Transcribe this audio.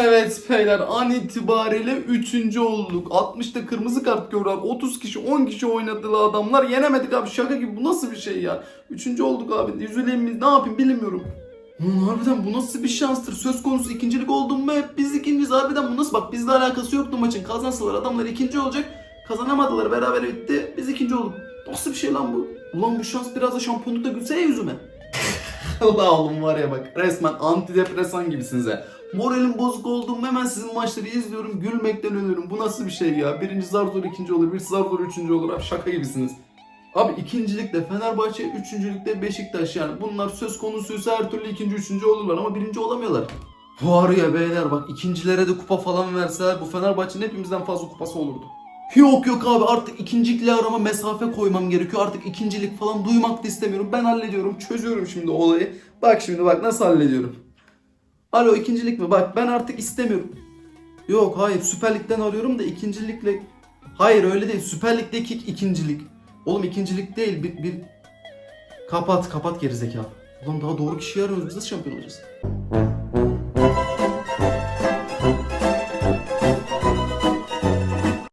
Evet beyler an itibariyle 3. olduk. 60'ta kırmızı kart gören 30 kişi 10 kişi oynadığı adamlar yenemedik abi şaka gibi bu nasıl bir şey ya. 3. olduk abi üzüleyim mi ne yapayım bilmiyorum. Ulan harbiden bu nasıl bir şanstır söz konusu ikincilik oldum mu hep biz ikinciyiz harbiden bu nasıl bak bizle alakası yoktu maçın kazansalar adamlar ikinci olacak kazanamadılar beraber bitti biz ikinci olduk. Nasıl bir şey lan bu? Ulan bu şans biraz da şampiyonlukta gülse ya yüzüme. Allah oğlum var ya bak resmen antidepresan gibisiniz ha. Moralim bozuk olduğum hemen sizin maçları izliyorum gülmekten ölüyorum. Bu nasıl bir şey ya? Birinci zar zor ikinci olur, bir zar zor üçüncü olur. Abi şaka gibisiniz. Abi ikincilikte Fenerbahçe, üçüncülükte Beşiktaş yani bunlar söz konusuysa her türlü ikinci, üçüncü olurlar ama birinci olamıyorlar. Var ya beyler bak ikincilere de kupa falan verseler bu Fenerbahçe'nin hepimizden fazla kupası olurdu. Yok yok abi artık ikincilikle arama mesafe koymam gerekiyor. Artık ikincilik falan duymak da istemiyorum. Ben hallediyorum. Çözüyorum şimdi olayı. Bak şimdi bak nasıl hallediyorum. Alo ikincilik mi? Bak ben artık istemiyorum. Yok hayır Süper Lig'den arıyorum da ikincilikle... Hayır öyle değil. Süper Lig'deki ikincilik. Oğlum ikincilik değil. Bir, bir... Kapat kapat gerizekalı. Ulan daha doğru kişiyi arıyoruz. Biz nasıl şampiyon olacağız?